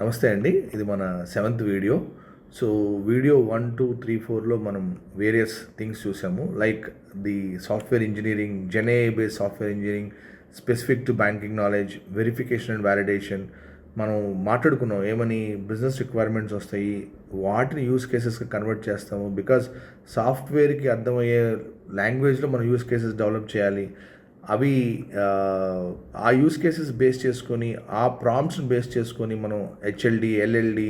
నమస్తే అండి. ఇది మన seventh video. So video one two three ఫోర్లో మనం వేరియస్ థింగ్స్ చూసాము. Like the software engineering GenAI based software engineering specific to banking knowledge verification and validation. మనం మాట్లాడుకున్నాం ఏమని బిజినెస్ రిక్వైర్మెంట్స్ వస్తాయి వాటిని యూస్ కేసెస్కి కన్వర్ట్ చేస్తాము. బికాజ్ సాఫ్ట్వేర్కి అర్థమయ్యే లాంగ్వేజ్లో మనం యూస్ కేసెస్ డెవలప్ చేయాలి. అవి ఆ, యూస్ కేసెస్ బేస్ చేసుకొని ఆ ప్రాంప్ట్స్ని బేస్ చేసుకొని మనం HLD LLD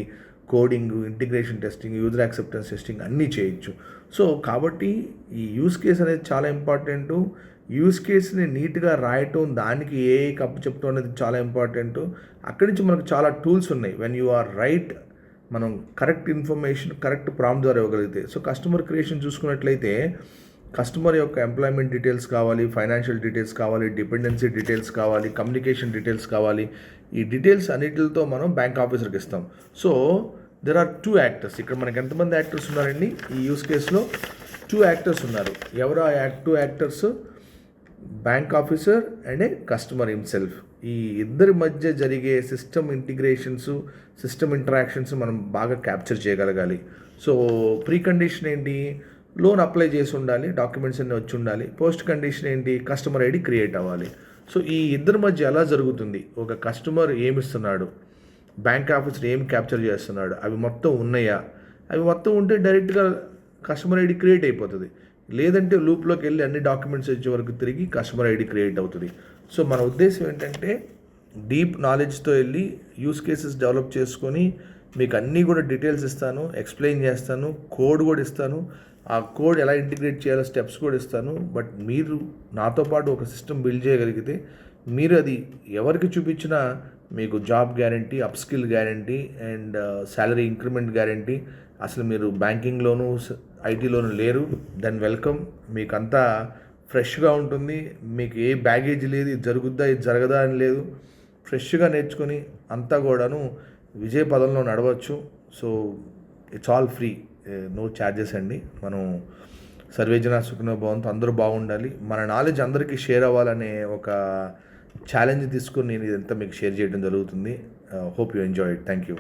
coding integration testing user acceptance testing అన్నీ చేయొచ్చు. సో కాబట్టి ఈ యూస్ కేస్ అనేది చాలా ఇంపార్టెంట్ యూస్ కేస్ని నీట్గా రాయటం దానికి ఏ కప్పు చెప్పడం అనేది చాలా ఇంపార్టెంట్ అక్కడి నుంచి మనకు చాలా టూల్స్ ఉన్నాయి. వెన్ యూ ఆర్ రైట్ మనం కరెక్ట్ ఇన్ఫర్మేషన్ కరెక్ట్ ప్రాంప్ట్ ద్వారా ఇవ్వగలిగితే. సో కస్టమర్ క్రియేషన్ చూసుకున్నట్లయితే కస్టమర్ యొక్క ఎంప్లాయ్మెంట్ డీటెయిల్స్ కావాలి ఫైనాన్షియల్ డీటెయిల్స్ కావాలి డిపెండెన్సీ డీటెయిల్స్ కావాలి కమ్యూనికేషన్ డీటెయిల్స్ కావాలి. ఈ డీటెయిల్స్ అన్నిటితో మనం బ్యాంక్ ఆఫీసర్కి ఇస్తాం. So there are two actors ఇక్కడ మనకి ఎంతమంది యాక్టర్స్ ఉన్నారండి? ఈ యూస్ కేసులో టూ యాక్టర్స్ ఉన్నారు. ఎవరు ఆ act two actors bank officer and a customer himself. ఈ ఇద్దరి మధ్య జరిగే సిస్టమ్ ఇంటిగ్రేషన్స్ సిస్టమ్ ఇంటరాక్షన్స్ మనం బాగా క్యాప్చర్ చేయగలగాలి. సో ప్రీ కండిషన్ ఏంటి? లోన్ అప్లై చేసి ఉండాలి డాక్యుమెంట్స్ అన్నీ వచ్చి ఉండాలి. పోస్ట్ కండిషన్ ఏంటి? కస్టమర్ ఐడి క్రియేట్ అవ్వాలి. సో ఈ ఇద్దరి మధ్య ఎలా జరుగుతుంది? ఒక కస్టమర్ ఏమిస్తున్నాడు? బ్యాంక్ ఆఫీసర్ ఏం క్యాప్చర్ చేస్తున్నాడు? అవి మొత్తం ఉన్నాయా? అవి మొత్తం ఉంటే డైరెక్ట్గా కస్టమర్ ఐడి క్రియేట్ అయిపోతుంది. లేదంటే లూప్లోకి వెళ్ళి అన్ని డాక్యుమెంట్స్ వచ్చే వరకు తిరిగి కస్టమర్ ఐడి క్రియేట్ అవుతుంది. సో మన ఉద్దేశం ఏంటంటే డీప్ నాలెడ్జ్తో వెళ్ళి యూస్ కేసెస్ డెవలప్ చేసుకొని మీకు అన్నీ కూడా డీటెయిల్స్ ఇస్తాను ఎక్స్ప్లెయిన్ చేస్తాను కోడ్ కూడా ఇస్తాను. ఆ కోడ్ ఎలా ఇంటిగ్రేట్ చేయాలో స్టెప్స్ కూడా ఇస్తాను బట్ మీరు నాతో పాటు ఒక సిస్టమ్ బిల్డ్ చేయగలిగితే మీరు అది ఎవరికి చూపించినా మీకు job guarantee upskill guarantee and salary increment guarantee. అసలు మీరు బ్యాంకింగ్లోను ఐటీలోను లేరు. Then welcome. మీకంతా ఫ్రెష్గా ఉంటుంది. మీకు ఏ బ్యాగేజ్ లేదు ఇది జరుగుద్దా ఇది జరగదా అని లేదు. ఫ్రెష్గా నేర్చుకొని అంతా కూడాను విజయ పదంలో నడవచ్చు. So it's all free. No charges అండి. మనం సర్వేజన సుఖనో భవంతో అందరూ బాగుండాలి. మన నాలెడ్జ్ అందరికీ షేర్ అవ్వాలనే ఒక ఛాలెంజ్ తీసుకుని నేను ఇదంతా మీకు షేర్ చేయడం జరుగుతుంది. Hope you enjoy it thank you